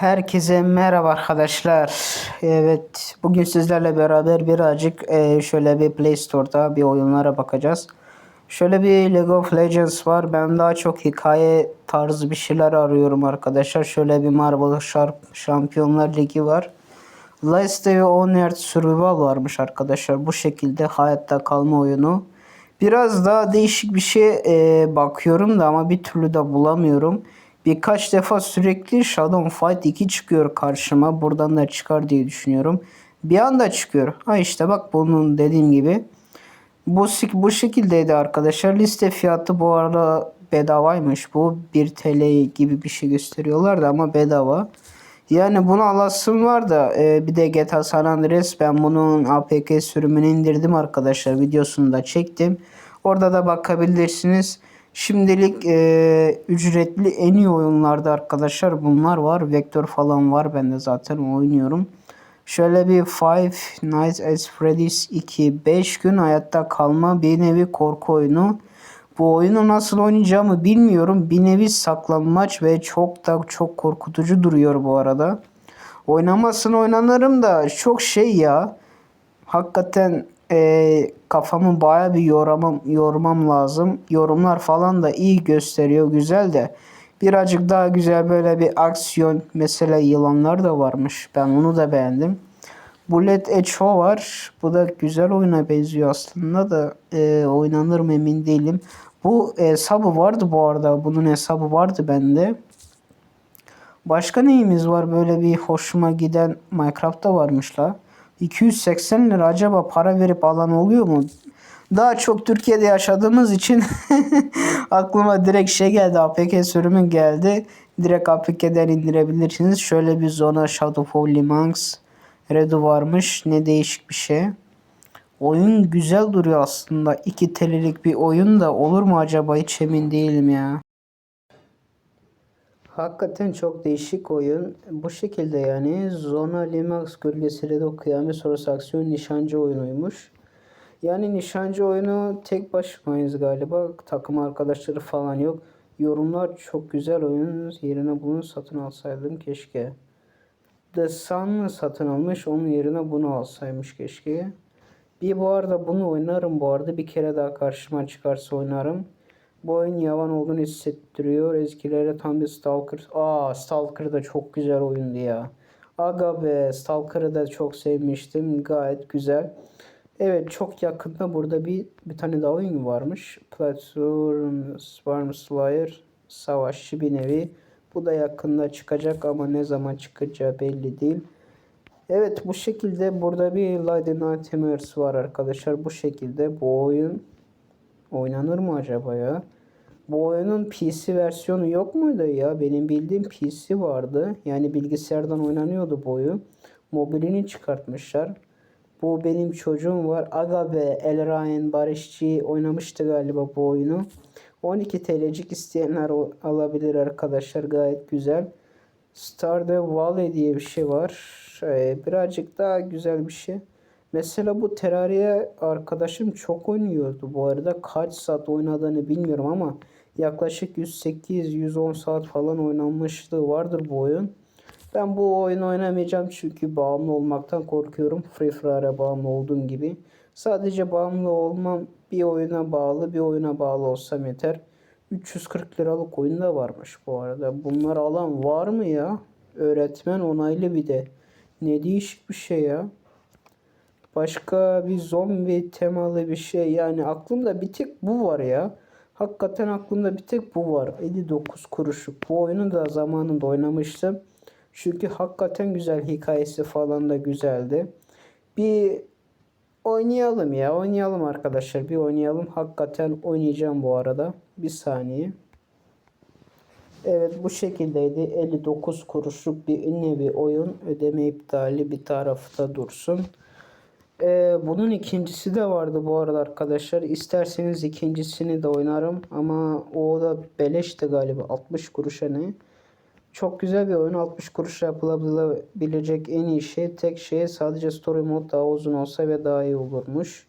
Herkese merhaba arkadaşlar. Evet, bugün sizlerle beraber birazcık e, şöyle bir Play Store'da bir oyunlara bakacağız. Şöyle bir League of Legends var. Ben daha çok hikaye tarzı bir şeyler arıyorum arkadaşlar. Şöyle bir Marvel Sharp Şampiyonlar Ligi var. Last Day on Earth Survival varmış arkadaşlar. Bu şekilde hayatta kalma oyunu. Biraz daha değişik bir şey e, bakıyorum da ama bir türlü de bulamıyorum. Birkaç defa sürekli Shadow Fight 2 çıkıyor karşıma. Buradan da çıkar diye düşünüyorum. Bir anda çıkıyor. Ha işte bak bunun dediğim gibi. Bu, bu şekildeydi arkadaşlar. Liste fiyatı bu arada bedavaymış. Bu 1 TL gibi bir şey gösteriyorlardı ama bedava. Yani bunu alasım var da e, bir de GTA San Andreas ben bunun APK sürümünü indirdim arkadaşlar. Videosunu da çektim. Orada da bakabilirsiniz. Şimdilik e, ücretli en iyi oyunlarda arkadaşlar bunlar var. Vektör falan var. Ben de zaten oynuyorum. Şöyle bir Five Nights at Freddy's 2 5 gün hayatta kalma bir nevi korku oyunu. Bu oyunu nasıl oynayacağımı bilmiyorum. Bir nevi saklanmaç ve çok da çok korkutucu duruyor bu arada. Oynamasını oynanırım da çok şey ya. Hakikaten e, kafamı baya bir yormam, yormam lazım. Yorumlar falan da iyi gösteriyor. Güzel de. Birazcık daha güzel böyle bir aksiyon. Mesela yılanlar da varmış. Ben onu da beğendim. Bullet Echo var. Bu da güzel oyuna benziyor aslında da e, oynanır mı emin değilim. Bu hesabı vardı bu arada. Bunun hesabı vardı bende. Başka neyimiz var böyle bir hoşuma giden Minecraft'ta varmış la. 280 lira acaba para verip alan oluyor mu? Daha çok Türkiye'de yaşadığımız için aklıma direkt şey geldi. APK sürümü geldi. Direkt APK'den indirebilirsiniz. Şöyle bir zona Shadow of Limanx Redu varmış. Ne değişik bir şey. Oyun güzel duruyor aslında. 2 TL'lik bir oyun da olur mu acaba hiç emin değilim ya. Hakikaten çok değişik oyun. Bu şekilde yani Zona Limax gölgesiyle de kıyamet sonrası aksiyon nişancı oyunuymuş. Yani nişancı oyunu tek başımayız galiba. Takım arkadaşları falan yok. Yorumlar çok güzel oyun. Yerine bunu satın alsaydım keşke. The Sun satın almış. Onun yerine bunu alsaymış keşke. Bir bu arada bunu oynarım bu arada. Bir kere daha karşıma çıkarsa oynarım. Bu oyun yavan olduğunu hissettiriyor. Ezgilere tam bir Stalker. Aa Stalker da çok güzel oyundu ya. Aga be Stalker'ı da çok sevmiştim. Gayet güzel. Evet çok yakında burada bir bir tane daha oyun varmış. Platform Swarm Slayer savaşçı bir nevi. Bu da yakında çıkacak ama ne zaman çıkacağı belli değil. Evet bu şekilde burada bir Light Nightmares var arkadaşlar. Bu şekilde bu oyun oynanır mı acaba ya? Bu oyunun PC versiyonu yok muydu ya? Benim bildiğim PC vardı. Yani bilgisayardan oynanıyordu bu oyun. Mobilini çıkartmışlar. Bu benim çocuğum var. Aga be El Ryan Barışçı oynamıştı galiba bu oyunu. 12 TL'cik isteyenler alabilir arkadaşlar. Gayet güzel. Stardew Valley diye bir şey var. Ee, birazcık daha güzel bir şey. Mesela bu Terraria arkadaşım çok oynuyordu bu arada. Kaç saat oynadığını bilmiyorum ama yaklaşık 108-110 saat falan oynanmışlığı vardır bu oyun. Ben bu oyunu oynamayacağım çünkü bağımlı olmaktan korkuyorum. Free Fire'a bağımlı olduğum gibi. Sadece bağımlı olmam bir oyuna bağlı bir oyuna bağlı olsam yeter. 340 liralık oyun da varmış bu arada. Bunlar alan var mı ya? Öğretmen onaylı bir de. Ne değişik bir şey ya. Başka bir zombi temalı bir şey. Yani aklımda bir tek bu var ya. Hakikaten aklımda bir tek bu var. 59 kuruşluk. Bu oyunu da zamanında oynamıştım. Çünkü hakikaten güzel hikayesi falan da güzeldi. Bir oynayalım ya. Oynayalım arkadaşlar. Bir oynayalım. Hakikaten oynayacağım bu arada. Bir saniye. Evet bu şekildeydi. 59 kuruşluk bir nevi oyun. Ödeme iptali bir tarafta dursun. Ee, bunun ikincisi de vardı bu arada arkadaşlar. İsterseniz ikincisini de oynarım. Ama o da beleşti galiba. 60 kuruşa ne? Çok güzel bir oyun. 60 kuruş yapılabilecek en iyi şey. Tek şey sadece story mod daha uzun olsa ve daha iyi olurmuş.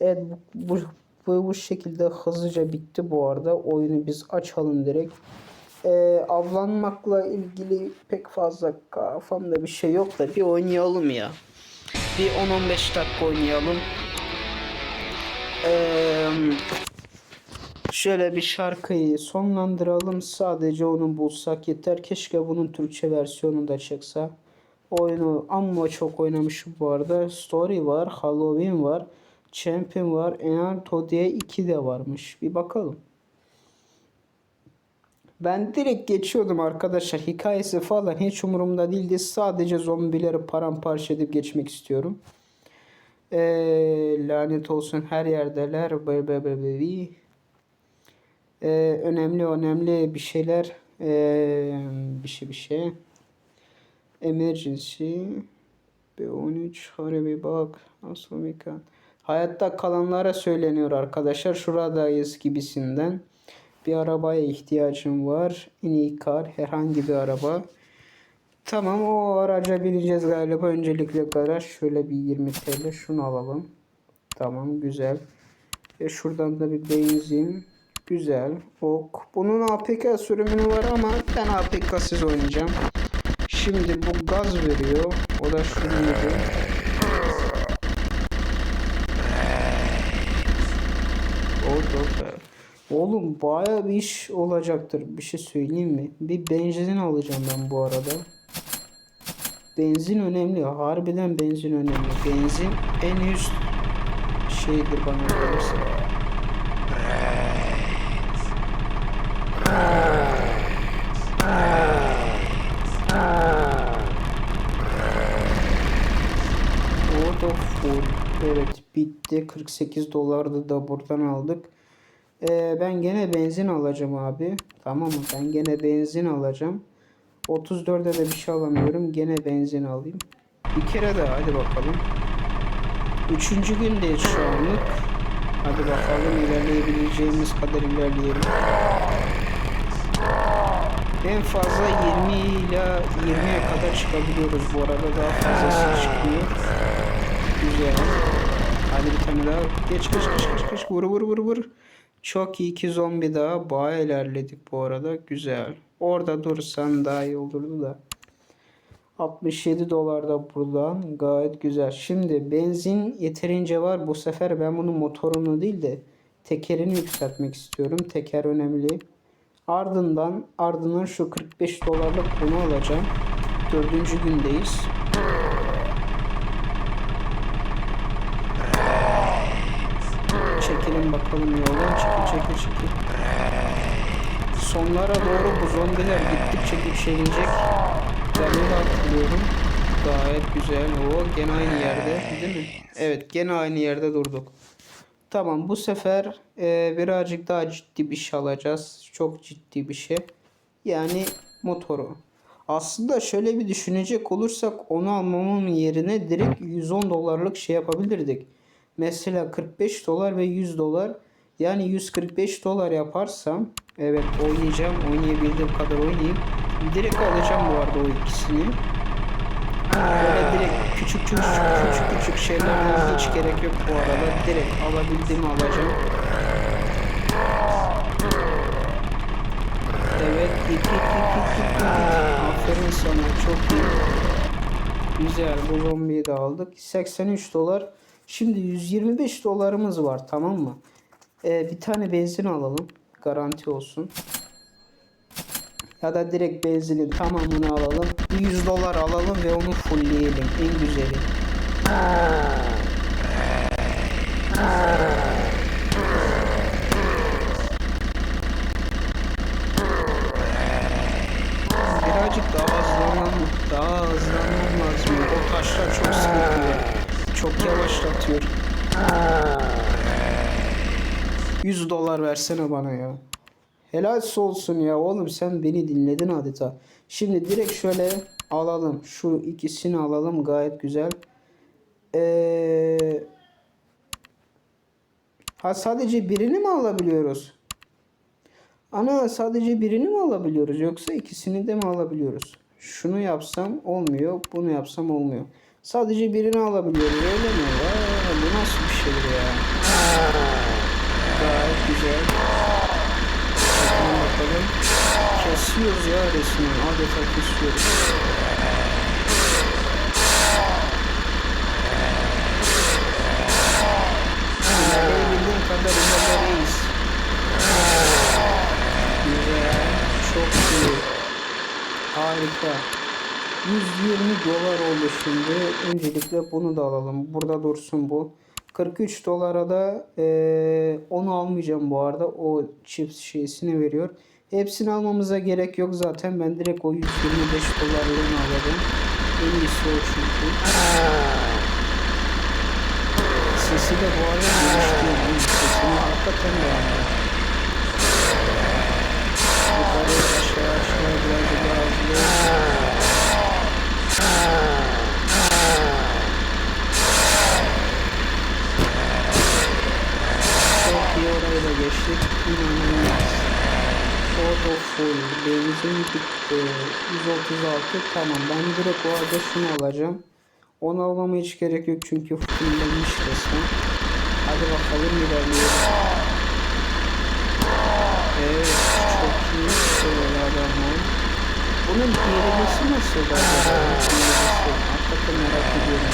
Evet bu, bu, bu şekilde hızlıca bitti bu arada. Oyunu biz açalım direkt. Ee, avlanmakla ilgili pek fazla kafamda bir şey yok da bir oynayalım ya. Bir 10-15 dakika oynayalım. Ee, şöyle bir şarkıyı sonlandıralım. Sadece onu bulsak yeter. Keşke bunun Türkçe versiyonu da çıksa. Oyunu amma çok oynamışım bu arada. Story var, Halloween var, Champion var, Enarto diye 2 de varmış. Bir bakalım. Ben direkt geçiyordum arkadaşlar. Hikayesi falan hiç umurumda değildi. Sadece zombileri paramparça edip geçmek istiyorum. Ee, lanet olsun her yerdeler. Be. Ee, önemli önemli bir şeyler. Ee, bir şey bir şey. Emergency. B13 harbi bak. Nasıl mekan. Hayatta kalanlara söyleniyor arkadaşlar. Şuradayız gibisinden. Bir arabaya ihtiyacım var. Inikar herhangi bir araba. Tamam o araca bineceğiz galiba. Öncelikle garaj şöyle bir 20 TL şunu alalım. Tamam güzel. E şuradan da bir benzin. Güzel. Ok. Bunun APK sürümünü var ama ben APK'sız oynayacağım. Şimdi bu gaz veriyor. O da şunuydu. Orada. Oğlum baya bir iş olacaktır. Bir şey söyleyeyim mi? Bir benzin alacağım ben bu arada. Benzin önemli. Harbiden benzin önemli. Benzin en üst şeydir bana kalırsa. Evet bitti. 48 dolardı da buradan aldık. Ee, ben gene benzin alacağım abi. Tamam mı? Ben gene benzin alacağım. 34'e de bir şey alamıyorum. Gene benzin alayım. Bir kere daha hadi bakalım. Üçüncü gündeyiz şu anlık. Hadi bakalım ilerleyebileceğimiz kadar ilerleyelim. En fazla 20 ile 20'ye kadar çıkabiliyoruz bu arada. Daha fazlası çıkmıyor. Güzel. Hadi bir tane daha. Geç geç geç geç geç. Vur vur vur vur. Çok iyi ki zombi daha. Bayağı ilerledik bu arada. Güzel. Orada dursan daha iyi olurdu da. 67 dolar da buradan. Gayet güzel. Şimdi benzin yeterince var. Bu sefer ben bunun motorunu değil de tekerini yükseltmek istiyorum. Teker önemli. Ardından ardından şu 45 dolarlık bunu alacağım. Dördüncü gündeyiz. Çekelim bakalım yola. Çekil çekil çekil. Sonlara doğru bu zombiler gittikçe yükselecek. Ben öyle hatırlıyorum. Gayet güzel. O gene aynı yerde değil mi? Evet gene aynı yerde durduk. Tamam bu sefer e, birazcık daha ciddi bir şey alacağız. Çok ciddi bir şey. Yani motoru. Aslında şöyle bir düşünecek olursak onu almamın yerine direkt 110 dolarlık şey yapabilirdik. Mesela 45 dolar ve 100 dolar. Yani 145 dolar yaparsam evet oynayacağım. Oynayabildiğim kadar oynayayım. Direkt alacağım bu arada o ikisini. Böyle direkt küçük küçük küçük küçük şeylerden hiç gerek yok bu arada. Direkt alabildiğimi alacağım. Evet git git git git. Aferin sana çok iyi. Güzel bu zombiyi de aldık. 83 dolar. Şimdi 125 dolarımız var tamam mı? Ee, bir tane benzin alalım. Garanti olsun. Ya da direkt benzinin tamamını alalım. 100 dolar alalım ve onu fullleyelim. En güzeli. Birazcık daha hızlanmam, daha hızlanmam lazım. O taşlar çok sıkıntı. Çok yavaşlatıyor. 100 dolar versene bana ya. Helal olsun ya oğlum sen beni dinledin adeta. Şimdi direkt şöyle alalım. Şu ikisini alalım gayet güzel. Ee, ha sadece birini mi alabiliyoruz? Ana sadece birini mi alabiliyoruz yoksa ikisini de mi alabiliyoruz? Şunu yapsam olmuyor, bunu yapsam olmuyor. Sadece birini alabiliyoruz öyle mi? Aa, bu nasıl bir şeydir ya? Gayet güzel. Bakalım bakalım. Kesiyoruz ya resmen. Adeta kesiyoruz. İlerleyebildiğim kadar ilerleyeyiz. Güzel. Çok iyi. Harika. 120 dolar oldu şimdi. Öncelikle bunu da alalım. Burada dursun bu. 43 dolara da eee, onu almayacağım bu arada. O chips şeysini veriyor. Hepsini almamıza gerek yok zaten. Ben direkt o 125 dolarlarını alacağım. En iyisi o çünkü. Sesi de bu arada gelişti. Sesini hakikaten beğendim. Çok iyi orayı da geçtik. İnanılmaz. Auto full. Benzin bitti. 136 tamam. Ben direkt o arada şunu alacağım. Onu almama hiç gerek yok çünkü fulllemiş resmen. Hadi bakalım ilerleyelim. Evet çok iyi şöyle. Bunun hilalesi nasıl? Hilesi. Hakikaten merak ediyorum.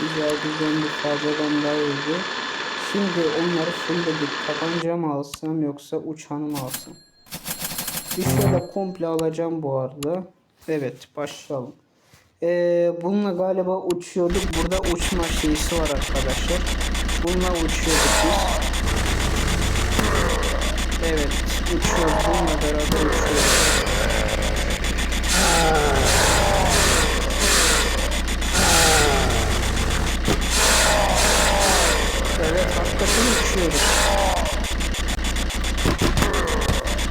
Güzel güzel bir fazladan daha iyiydi. Şimdi onları fullledik. Tabanca mı alsam yoksa uçanı mı alsam? Bir şöyle komple alacağım bu arada. Evet başlayalım. Ee, bununla galiba uçuyorduk. Burada uçma şeysi var arkadaşlar. Bununla uçuyorduk biz. Evet uçuyoruz. Bununla beraber uçuyoruz. Evet hakikaten uçuyoruz.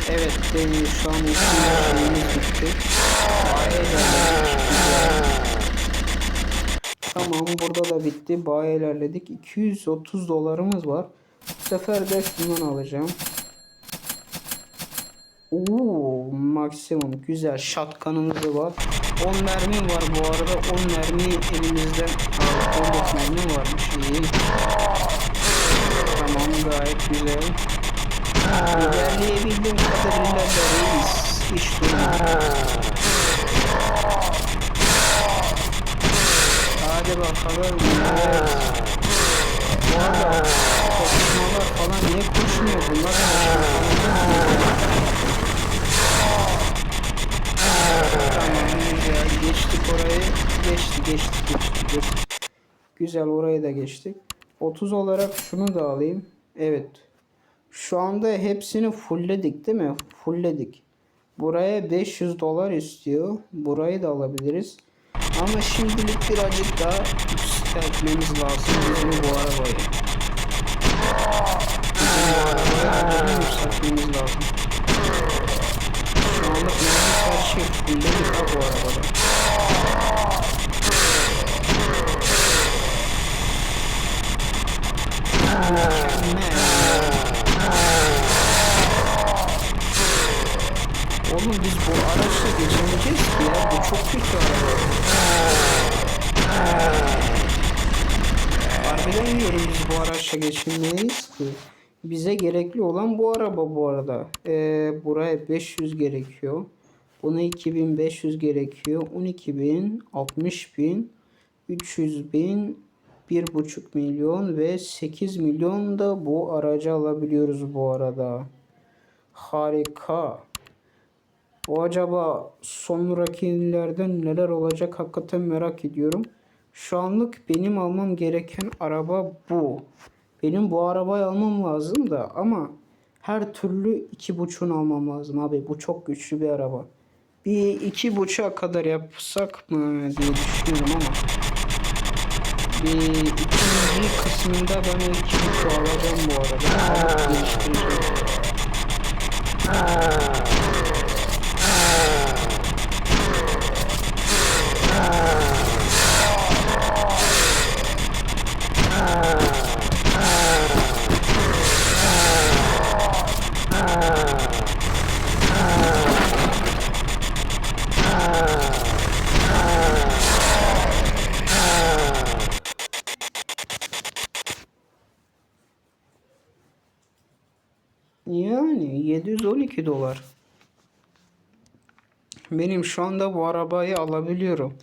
Evet benim şu an uçma şeyimiz bitti. Bayağı ilerledik. Güzel. Tamam bitti. Bayağı ilerledik. 230 dolarımız var. Bu sefer de şundan alacağım. Oo, maksimum güzel şatkanımız var. 10 mermi var bu arada. 10 mermi elimizde. Aa, 14 mermi varmış. İyi. Tamam gayet güzel. İlerleyebildiğim kadarıyla da reis. Hiç durma. Hadi bakalım. Evet. Bu arada koşmalar falan niye koşmuyor bunlar? Tamam güzel geçtik orayı. Geçti geçti geçti geçti. Güzel orayı da geçtik. 30 olarak şunu da alayım. Evet. Şu anda hepsini fullledik değil mi? Fullledik. Buraya 500 dolar istiyor. Burayı da alabiliriz. Ama şimdilik birazcık daha yükseltmemiz lazım bizim bu arabayı. Bizim bu arabayı yükseltmemiz lazım. Şu anda neredeyse her şey fullledik ha bu arabada. Mükemmel. Oğlum biz bu araçla geçemeyeceğiz ki ya. Bu çok kötü araba. Harbiden diyorum biz bu araçla geçemeyiz ki. Bize gerekli olan bu araba bu arada. Ee, buraya 500 gerekiyor. Buna 2500 gerekiyor. 12.000, 60.000, 300.000, 1,5 milyon ve 8 milyon da bu aracı alabiliyoruz bu arada. Harika. O acaba sonraki illerden neler olacak hakikaten merak ediyorum. Şu anlık benim almam gereken araba bu. Benim bu arabayı almam lazım da ama her türlü iki buçuğunu almam lazım abi. Bu çok güçlü bir araba. Bir iki buçuğa kadar yapsak mı diye düşünüyorum ama bir ikinci kısmında ben o iki buçuğu alacağım bu arada. Alıp Benim şu anda bu arabayı alabiliyorum.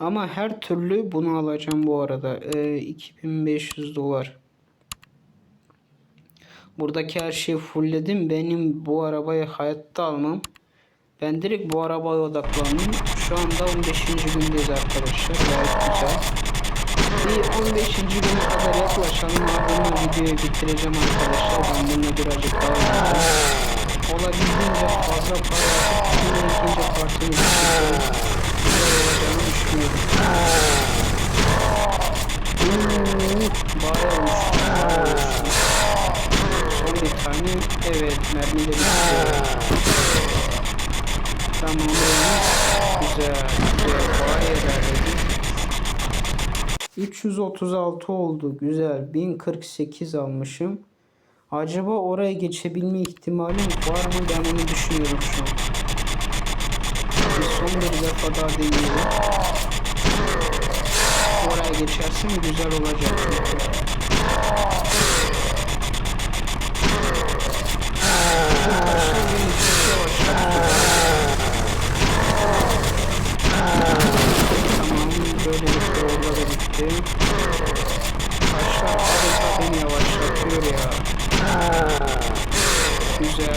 Ama her türlü bunu alacağım bu arada. Ee, 2500 dolar. Buradaki her şeyi fullledim. Benim bu arabayı hayatta almam. Ben direkt bu arabaya odaklandım. Şu anda 15. gündeyiz arkadaşlar. Gayet güzel. Bir 15. güne kadar yaklaşalım. Ardından videoyu bitireceğim arkadaşlar. Ben bununla birazcık daha. Olabildiğince fazla para partini bitiriyorum. Güzel olacağını düşünüyorum. Hmm, bayağı uçtu. Bayağı uçtu. Son bir tane. Evet mermi de bitti. Tamam Güzel. Güzel. Bayağı ilerledik. 336 oldu. Güzel. 1048 almışım. Acaba oraya geçebilme ihtimalim var mı? Ben onu düşünüyorum şu an. Bir son bir defa daha deneyelim. Oraya geçersem güzel olacak. Tamam, böylelikle orada da bitti. Taşlar adeta beni yavaşlatıyor ya. Güzel.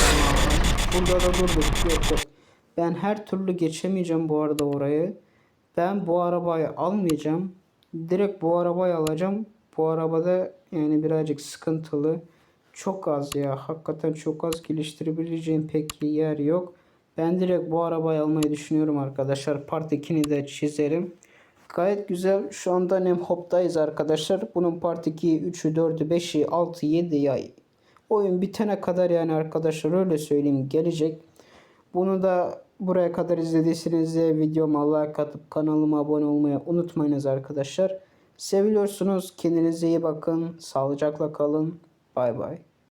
Tamam. Burada da durduk. Yok yok. Ben her türlü geçemeyeceğim bu arada orayı. Ben bu arabayı almayacağım. Direkt bu arabayı alacağım. Bu arabada yani birazcık sıkıntılı. Çok az ya. Hakikaten çok az geliştirebileceğim pek yer yok. Ben direkt bu arabayı almayı düşünüyorum arkadaşlar. Part 2'ni de çizerim. Gayet güzel. Şu anda Nem Hop'tayız arkadaşlar. Bunun Part 2'yi, 3'ü, 4'ü, 5'i, 6'ı, 7'yi ay. Oyun bitene kadar yani arkadaşlar öyle söyleyeyim gelecek. Bunu da buraya kadar izlediyseniz de videoma like atıp kanalıma abone olmayı unutmayınız arkadaşlar. Seviliyorsunuz. Kendinize iyi bakın. Sağlıcakla kalın. Bay bay.